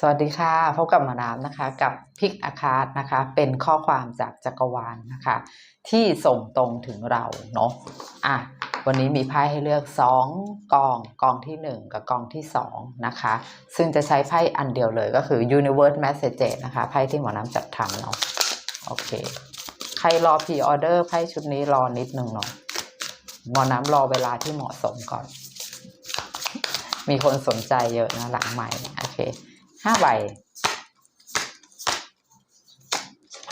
สวัสดีค่ะพบกับมาน้ำนะคะ กับพิกอาคาร์นะคะ เป็นข้อความจากจักรวาลนะคะ ที่ส่งตรงถึงเราเนาะอะวันนี้มีไพ่ให้เลือก 2 กองกองที่ 1 กับกองที่ 2 นะคะ ซึ่งจะใช้ไพ่อันเดียวเลยก็คือ Universe Message นะคะไพ่ที่หมอน้ำจัดทำเนาะโอเค ใครรอพ r ออเดอร์ไพ่ชุดนี้รอนิดนึงเนาะหมอน้ำรอเวลาที่เหมาะสมก่อน มีคนสนใจเยอะนะหลังใหม่โอเค ห้าใบ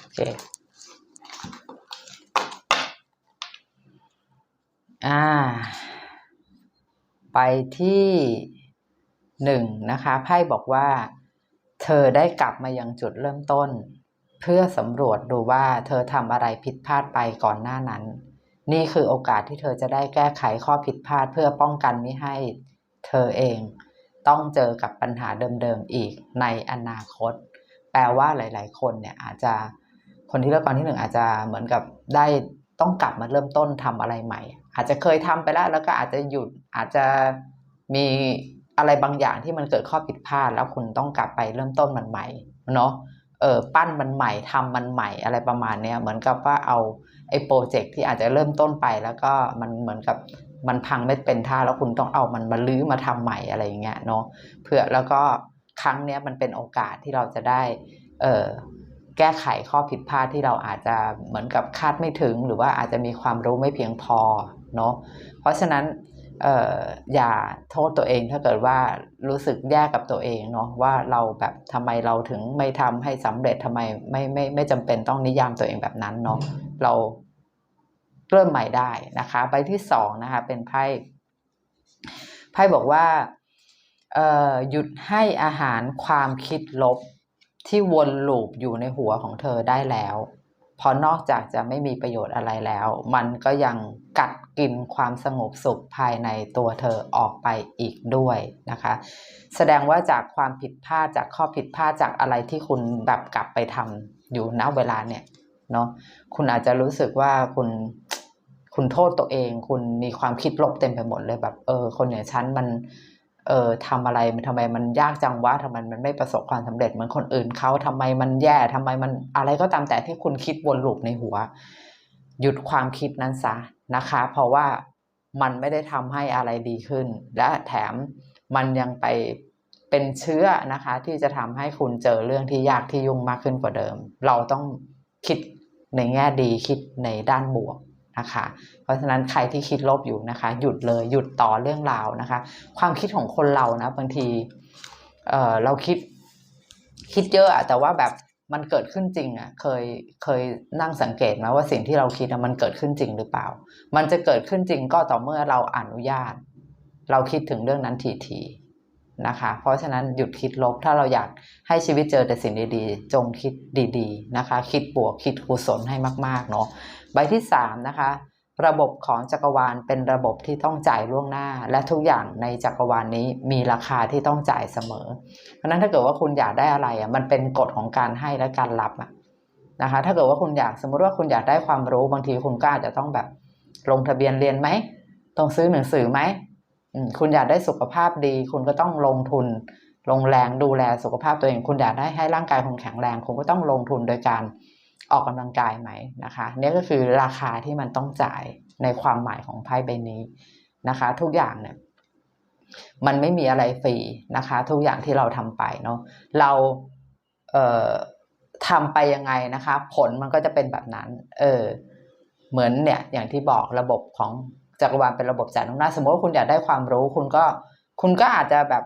โอเคอ่า ไปที่หนึ่งนะคะไพ่บอกว่า เธอได้กลับมายังจุดเริ่มต้น เพื่อสำรวจดูว่าเธอทำอะไรผิดพลาดไปก่อนหน้านั้น นี่คือโอกาสที่เธอจะได้แก้ไขข้อผิดพลาดเพื่อป้องกันไม่ให้เธอเอง ต้องเจอกับปัญหาเดิมๆอีกในอนาคต แปลว่าหลาย ๆ คนเนี่ยอาจจะคนที่เลือกกองที่หนึ่งอาจจะเหมือนกับได้ต้องกลับมาเริ่มต้นทำอะไรใหม่ อาจจะเคยทำไปแล้วแล้วก็อาจจะหยุดอาจจะมีอะไรบางอย่างที่มันเกิดข้อผิดพลาด แล้วคุณต้องกลับไปเริ่มต้นมันใหม่เนาะเออปั้นมันใหม่ทำมันใหม่อะไรประมาณเนี้ยเหมือนกับว่าเอาไอ้โปรเจกต์ที่อาจจะเริ่มต้นไปแล้วก็มันเหมือนกับ มันพังไม่เป็นท่าแล้วคุณต้องเอามันมาลื้อมาทำใหม่อะไรอย่างเงี้ยเนาะเพื่อแล้วก็ครั้งเนี้ยมันเป็นโอกาสที่เราจะได้เออแก้ไขข้อผิดพลาดที่เราอาจจะเหมือนกับคาดไม่ถึง หรือว่าอาจจะมีความรู้ไม่เพียงพอเนาะเพราะฉะนั้นเอออย่าโทษตัวเองถ้าเกิดว่ารู้สึกแย่กับตัวเองเนาะว่าเราแบบทำไมเราถึงไม่ทำให้สำเร็จทำไมไม่ไม่ไม่จำเป็นต้องนิยามตัวเองแบบนั้นเนาะเรา เริ่มใหม่ได้นะคะ ใบที่สองนะคะเป็นไพ่ไพ่บอกว่าหยุดให้อาหารความคิดลบที่วนลูปอยู่ในหัวของเธอได้แล้วเพราะนอกจากจะไม่มีประโยชน์อะไรแล้ว มันก็ยังกัดกินความสงบสุขภายในตัวเธอออกไปอีกด้วยนะคะ แสดงว่าจากความผิดพลาดจากข้อผิดพลาดจากอะไรที่คุณแบบกลับไปทำอยู่ณเวลาเนี่ยเนาะคุณอาจจะรู้สึกว่าคุณ คุณโทษตัวเอง คุณมีความคิดลบเต็มไปหมดเลยแบบ เออ คนอย่างฉันมัน เออทำอะไรมันทำไมมันยากจังวะทำไมมันไม่ประสบความสำเร็จเหมือนคนอื่นเขาทำไมมันแย่ทำไมมันอะไรก็ตามแต่ที่คุณคิดวนลูปในหัว หยุดความคิดนั้นซะนะคะ เพราะว่ามันไม่ได้ทำให้อะไรดีขึ้น และแถมมันยังไปเป็นเชื้อนะคะ ที่จะทำให้คุณเจอเรื่องที่ยากที่ยุ่งมากขึ้นกว่าเดิม เราต้องคิดในแง่ดีคิดในด้านบวก นะคะ เพราะฉะนั้นใครที่คิดลบอยู่นะคะ หยุดเลยหยุดต่อเรื่องราวนะคะ ความคิดของคนเรานะบางทีเออเราคิดคิดเยอะอะแต่ว่าแบบมันเกิดขึ้นจริงอะเคยเคยนั่งสังเกตไหมว่าสิ่งที่เราคิดมันเกิดขึ้นจริงหรือเปล่า มันจะเกิดขึ้นจริงก็ต่อเมื่อเราอนุญาต เราคิดถึงเรื่องนั้นทีๆนะคะ เพราะฉะนั้นหยุดคิดลบถ้าเราอยากให้ชีวิตเจอแต่สิ่งดีๆ จงคิดดีๆนะคะ คิดบวกคิดกุศลให้มากๆเนาะ ใบที่3นะคะระบบของจักรวาลเป็นระบบที่ต้องจ่ายล่วงหน้า และทุกอย่างในจักรวาลนี้มีราคาที่ต้องจ่ายเสมอ เพราะนั้นถ้าเกิดว่าคุณอยากได้อะไรอะมันเป็นกฎของการให้และการรับอะนะคะ ถ้าเกิดว่าคุณอยากสมมติว่าคุณอยากได้ความรู้บางทีคุณก็อาจจะต้องแบบลงทะเบียนเรียนไหมต้องซื้อหนังสือไหมคุณอยากได้สุขภาพดี คุณก็ต้องลงทุน ลงแรงดูแลสุขภาพตัวเอง คุณอยากได้ให้ร่างกายคุณแข็งแรง คุณก็ต้องลงทุนโดยการ ออกกำลังกายไหมนะคะนี่ก็คือราคาที่มันต้องจ่ายในความหมายของไพ่ใบนี้นะคะ ทุกอย่างเนี่ยมันไม่มีอะไรฟรีนะคะ ทุกอย่างที่เราทำไปเนาะเราเอ่อทำไปยังไงนะคะ ผลมันก็จะเป็นแบบนั้น เออเหมือนเนี่ยอย่างที่บอกระบบของจักรวาลเป็นระบบจ่ายล่วงหน้าสมมติว่าคุณอยากได้ความรู้ คุณก็คุณก็อาจจะแบบ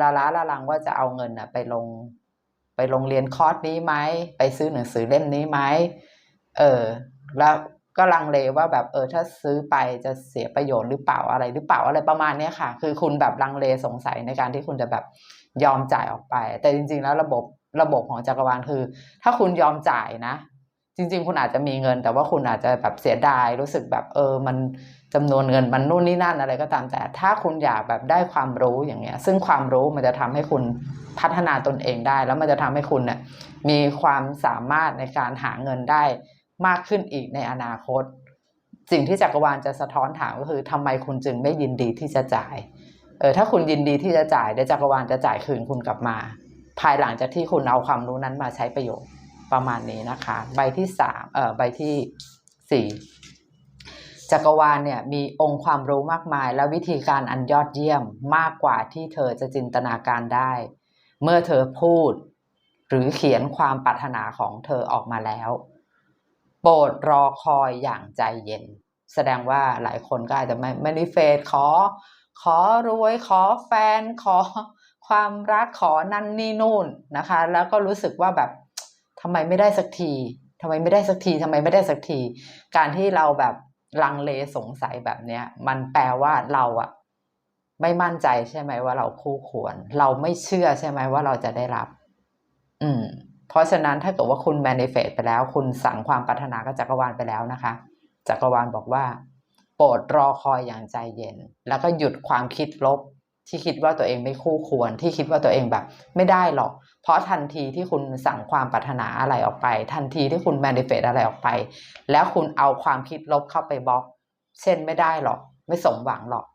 ลาล้าละลังว่าจะเอาเงินอะไปลง ไปโรงเรียนคอร์สนี้ไหมไปซื้อหนังสือเล่มนี้ไหมเออแล้วก็ลังเลว่าแบบเออถ้าซื้อไปจะเสียประโยชน์หรือเปล่าอะไรหรือเปล่าอะไรประมาณนี้ค่ะ คือคุณแบบลังเลสงสัยในการที่คุณจะแบบยอมจ่ายออกไป แต่จริงๆแล้วระบบระบบของจักรวาลคือ ถ้าคุณยอมจ่ายนะ จริง ๆ คุณอาจจะมีเงิน แต่ว่าคุณอาจจะแบบเสียดายรู้สึกแบบเออมันจำนวนเงินมันนู่นนี่นั่นอะไรก็ตาม แต่ถ้าคุณอยากแบบได้ความรู้อย่างเงี้ย ซึ่งความรู้มันจะทำให้คุณพัฒนาตนเองได้ แล้วมันจะทำให้คุณเนี่ยมีความสามารถในการหาเงินได้มากขึ้นอีกในอนาคต สิ่งที่จักรวาลจะสะท้อนถามก็คือทำไมคุณจึงไม่ยินดีที่จะจ่ายเออถ้าคุณยินดีที่จะจ่ายเดี๋ยวจักรวาลจะจ่ายคืนคุณกลับมา ภายหลังจากที่คุณเอาความรู้นั้นมาใช้ประโยชน์ ประมาณนี้นะคะ ใบที่สามเอ่อใบที่สี่จักรวาลเนี่ยมีองค์ความรู้มากมาย และวิธีการอันยอดเยี่ยมมากกว่าที่เธอจะจินตนาการได้ เมื่อเธอพูด หรือเขียนความปรารถนาของเธอออกมาแล้ว โปรดรอคอยอย่างใจเย็น แสดงว่าหลายคนก็อาจจะไม่ไม่ได้เฟซขอ ขอรวยขอแฟนขอความรักขอนั่นนี่นู่นนะคะ แล้วก็รู้สึกว่าแบบ ทำไมไม่ได้สักทีทำไมไม่ได้สักทีทำไมไม่ได้สักที การที่เราแบบลังเลสงสัยแบบเนี้ย มันแปลว่าเราอะไม่มั่นใจใช่ไหมว่าเราคู่ควร เราไม่เชื่อใช่ไหมว่าเราจะได้รับ อืม เพราะฉะนั้นถ้าเกิดว่าคุณ manifest ไปแล้ว คุณสั่งความปรารถนากับจักรวาลไปแล้วนะคะ จักรวาลบอกว่า โปรดรอคอยอย่างใจเย็น แล้วก็หยุดความคิดลบ ที่คิดว่าตัวเองไม่คู่ควร ที่คิดว่าตัวเองแบบ ไม่ได้หรอก เพราะทันทีที่คุณสั่งความปรารถนาอะไรออกไป ทันทีที่คุณ manifest อะไรออกไป แล้วคุณเอาความคิดลบเข้าไปบล็อก เช่นไม่ได้หรอก ไม่สมหวังหรอก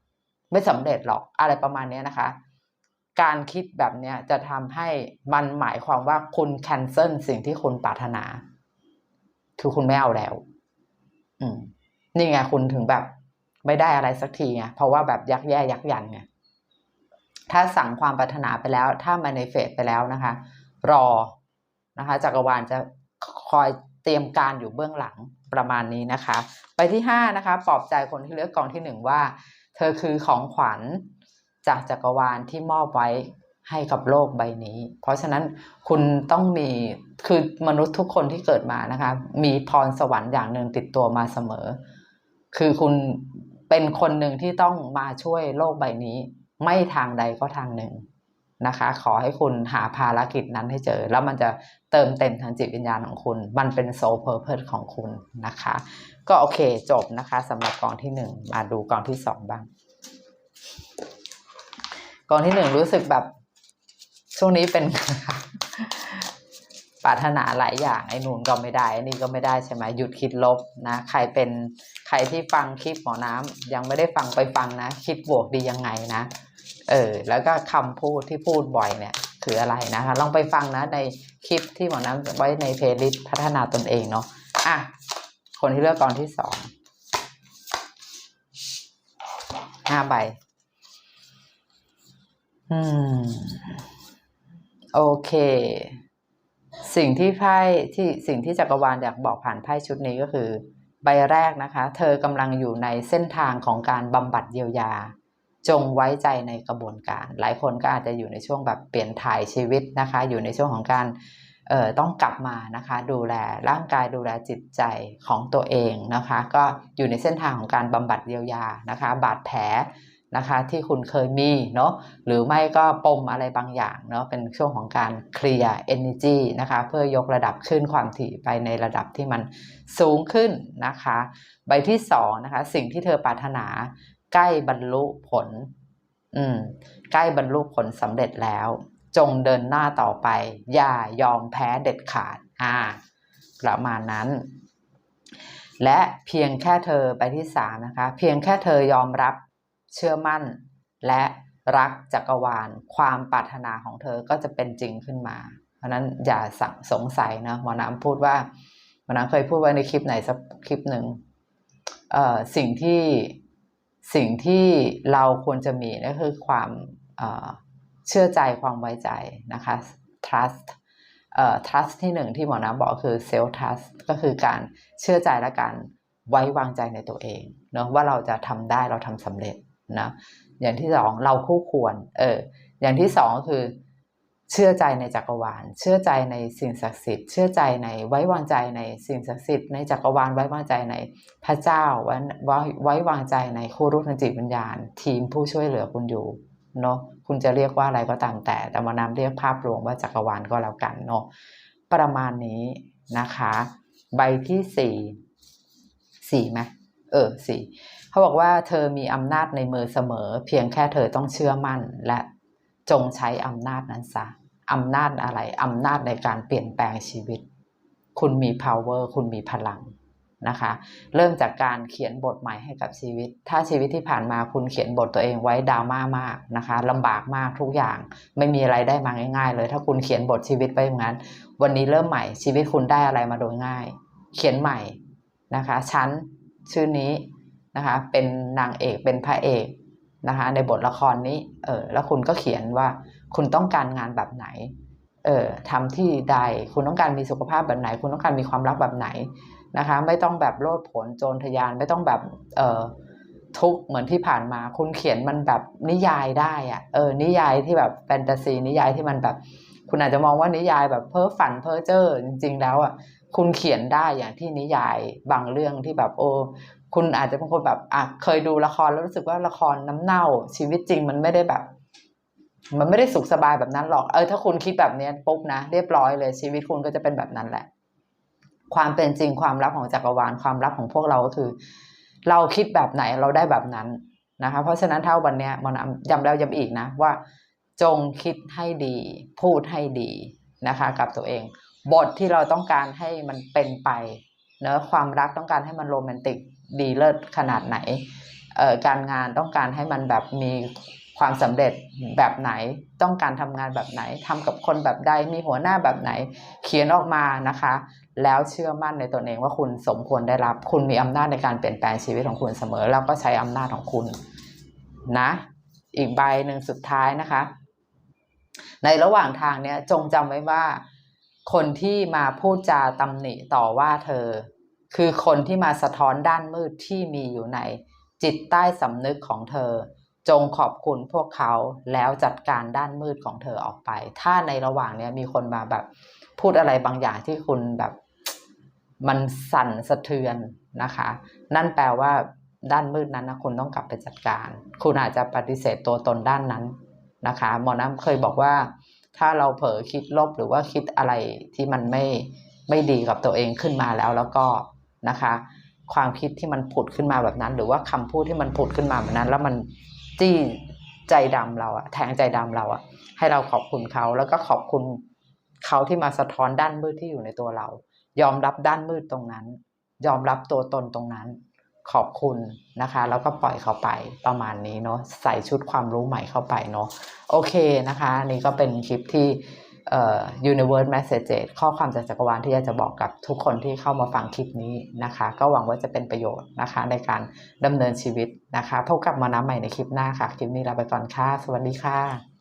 ไม่สำเร็จหรอกอะไรประมาณนี้นะคะ การคิดแบบเนี้ยจะทำให้มันหมายความว่าคุณ cancel สิ่งที่คุณปรารถนา คือคุณไม่เอาแล้ว อืม นี่ไงคุณถึงแบบ ไม่ได้อะไรสักทีไงเพราะว่าแบบยักแย่ยักยันไง ถ้าสั่งความปรารถนาไปแล้ว ถ้า manifest ไปแล้วนะคะ รอนะคะจักรวาลจะคอยเตรียมการอยู่เบื้องหลังประมาณนี้นะคะ ไปที่ห้านะคะปลอบใจคนที่เลือกกองที่หนึ่งว่า เธอคือของขวัญจากจักรวาลที่มอบไว้ให้กับโลกใบนี้ เพราะฉะนั้นคุณต้องมีคือมนุษย์ทุกคนที่เกิดมานะคะ มีพรสวรรค์อย่างหนึ่งติดตัวมาเสมอ คือคุณเป็นคนหนึ่งที่ต้องมาช่วยโลกใบนี้ ไม่ทางใดก็ทางหนึ่งนะคะ ขอให้คุณหาภารกิจนั้นให้เจอ แล้วมันจะเติมเต็มทางจิตวิญญาณของคุณ มันเป็นโซเพอร์เพสของคุณนะคะ ก็โอเคจบนะคะสำหรับกองที่หนึ่งมาดูกองที่สองบ้างกองที่หนึ่งรู้สึกแบบช่วงนี้เป็นปรารถนาหลายอย่างไอ้นู่นก็ไม่ได้ไอ้นี่ก็ไม่ได้ใช่ไหมหยุดคิดลบนะใครเป็นใครที่ฟังคลิปหมอน้ำยังไม่ได้ฟังไปฟังนะ คิดบวกดียังไงนะ เออแล้วก็คำพูดที่พูดบ่อยเนี่ย คืออะไรนะคะ ลองไปฟังนะในคลิปที่หมอน้ำไว้ในเพลย์ลิสต์พัฒนาตนเองเนาะอะคนที่เลือกกองที่สองห้าใบ อืม โอเค สิ่งที่ไพ่ที่สิ่งที่จักรวาลอยากบอกผ่านไพ่ชุดนี้ก็คือ ใบแรกนะคะ เธอกำลังอยู่ในเส้นทางของการบำบัดเยียวยา จงไว้ใจในกระบวนการ หลายคนก็อาจจะอยู่ในช่วงแบบเปลี่ยนถ่ายชีวิตนะคะ อยู่ในช่วงของการเอ่อต้องกลับมานะคะ ดูแลร่างกายดูแลจิตใจของตัวเองนะคะ ก็อยู่ในเส้นทางของการบำบัดเยียวยานะคะ บาดแผลนะคะที่คุณเคยมีเนาะหรือไม่ก็ปมอะไรบางอย่างเนาะเป็นช่วงของการเคลียร์ energy นะคะเพื่อยกระดับขึ้นความถี่ไปในระดับที่มันสูงขึ้นนะคะ ใบที่สองนะคะสิ่งที่เธอปรารถนา ใกล้บรรลุผล อืม ใกล้บรรลุผลสำเร็จแล้ว จงเดินหน้าต่อไป อย่ายอมแพ้เด็ดขาด อ่า ประมาณนั้น และเพียงแค่เธอไปที่สามนะคะ เพียงแค่เธอยอมรับเชื่อมั่น และรักจักรวาล ความปรารถนาของเธอก็จะเป็นจริงขึ้นมา เพราะนั้นอย่าสังสงสัยนะหมอน้ำพูดว่าหมอน้ำเคยพูดไว้ในคลิปไหนสักคลิปหนึ่งเอ่อสิ่งที่ สิ่งที่เราควรจะมีนั่นคือความเชื่อใจความไว้ใจนะคะ trust เอ่อ trust ที่หนึ่งที่หมอน้ำบอกคือ self trust ก็คือการเชื่อใจและการไว้วางใจในตัวเองเนาะว่าเราจะทำได้เราทำสำเร็จนะอย่างที่สองเราคู่ควรเอออย่างที่สองก็คือ เชื่อใจในจักรวาล เชื่อใจในสิ่งศักดิ์สิทธิ์ เชื่อใจในไว้วางใจในสิ่งศักดิ์สิทธิ์ในจักรวาลไว้วางใจในพระเจ้าไว้ไว้ไว้วางใจในคู่รู้ทางจิตวิญญาณ ทีมผู้ช่วยเหลือคุณอยู่เนาะคุณจะเรียกว่าอะไรก็ตามแต่ แต่มานำเรียกภาพรวมว่าจักรวาลก็แล้วกันเนาะประมาณนี้นะคะ ใบที่สี่สี่ไหมเออสี่เขาบอกว่าเธอมีอำนาจในมือเสมอ เพียงแค่เธอต้องเชื่อมั่นและ จงใช้อำนาจนั้นซะอำนาจอะไรอำนาจในการเปลี่ยนแปลงชีวิต คุณมี power คุณมีพลังนะคะ เริ่มจากการเขียนบทใหม่ให้กับชีวิต ถ้าชีวิตที่ผ่านมาคุณเขียนบทตัวเองไว้ดราม่ามากนะคะลำบากมากทุกอย่าง ไม่มีอะไรได้มาง่าย ๆ เลย ถ้าคุณเขียนบทชีวิตไว้อย่างนั้น วันนี้เริ่มใหม่ชีวิตคุณได้อะไรมาโดยง่าย เขียนใหม่นะคะฉันชื่อนี้นะคะเป็นนางเอกเป็นพระเอก นะคะในบทละครนี้เออแล้วคุณก็เขียนว่าคุณต้องการงานแบบไหนเออทำที่ใดคุณต้องการมีสุขภาพแบบไหน คุณต้องการมีความรักแบบไหนนะคะ ไม่ต้องแบบโลดโผนโจรทยานไม่ต้องแบบเออทุกเหมือนที่ผ่านมา คุณเขียนมันแบบนิยายได้อะเออนิยายที่แบบแฟนตาซีนิยายที่มันแบบ คุณอาจจะมองว่านิยายแบบเพ้อฝันเพ้อเจ้อจริง ๆ แล้วอะคุณเขียนได้อย่างที่นิยายบางเรื่องที่แบบโอ้ คุณอาจจะเป็นคนแบบอะเคยดูละครแล้วรู้สึกว่าละครน้ำเน่า ชีวิตจริงมันไม่ได้แบบ มันไม่ได้สุขสบายแบบนั้นหรอกเออถ้าคุณคิดแบบนี้ปุ๊บนะเรียบร้อยเลย ชีวิตคุณก็จะเป็นแบบนั้นแหละ ความเป็นจริงความลับของจักรวาลความลับของพวกเราก็คือ เราคิดแบบไหนเราได้แบบนั้นนะคะ เพราะฉะนั้นเท่าวันนี้มันย้ำแล้วย้ำอีกนะว่า จงคิดให้ดี พูดให้ดีนะคะ กับตัวเอง บทที่เราต้องการให้มันเป็นไปเนอะความรักต้องการให้มันโรแมนติก ดีเลิศขนาดไหนเอ่อการงานต้องการให้มันแบบมีความสำเร็จแบบไหน ต้องการทำงานแบบไหนทำกับคนแบบใด มีหัวหน้าแบบไหน เขียนออกมานะคะ แล้วเชื่อมั่นในตนเองว่าคุณสมควรได้รับ คุณมีอำนาจในการเปลี่ยนแปลงชีวิตของคุณเสมอ แล้วก็ใช้อำนาจของคุณนะ อีกใบหนึ่งสุดท้ายนะคะ ในระหว่างทางเนี้ยจงจำไว้ว่า คนที่มาพูดจาตำหนิต่อว่าเธอ คือคนที่มาสะท้อนด้านมืดที่มีอยู่ในจิตใต้สำนึกของเธอ จงขอบคุณพวกเขาแล้วจัดการด้านมืดของเธอออกไป ถ้าในระหว่างเนี้ยมีคนมาแบบพูดอะไรบางอย่างที่คุณแบบมันสั่นสะเทือนนะคะ นั่นแปลว่าด้านมืดนั้นนะคุณต้องกลับไปจัดการ คุณอาจจะปฏิเสธตัวตนด้านนั้นนะคะหมอน้ำเคยบอกว่า ถ้าเราเผลอคิดลบหรือว่าคิดอะไรที่มันไม่ไม่ดีกับตัวเองขึ้นมาแล้วแล้วก็ นะคะ ความคิดที่มันผุดขึ้นมาแบบนั้น หรือว่าคำพูดที่มันผุดขึ้นมาแบบนั้น แล้วมันจี้ใจดำเราอะแทงใจดำเราอะให้เราขอบคุณเขาแล้วก็ขอบคุณเขาที่มาสะท้อนด้านมืดที่อยู่ในตัวเรา ยอมรับด้านมืดตรงนั้น ยอมรับตัวตนตรงนั้น ขอบคุณนะคะ แล้วก็ปล่อยเขาไปประมาณนี้เนาะใส่ชุดความรู้ใหม่เข้าไปเนาะโอเคนะคะนี่ก็เป็นคลิปที่ universe message ข้อความจากจักรวาลที่อยากจะบอกกับทุกคนที่เข้ามาฟังคลิปนี้นะคะ ก็หวังว่าจะเป็นประโยชน์นะคะ ในการดำเนินชีวิตนะคะพบกับมาน้ำใหม่ในคลิปหน้าค่ะ คลิปนี้ลาไปก่อนค่ะ สวัสดีค่ะ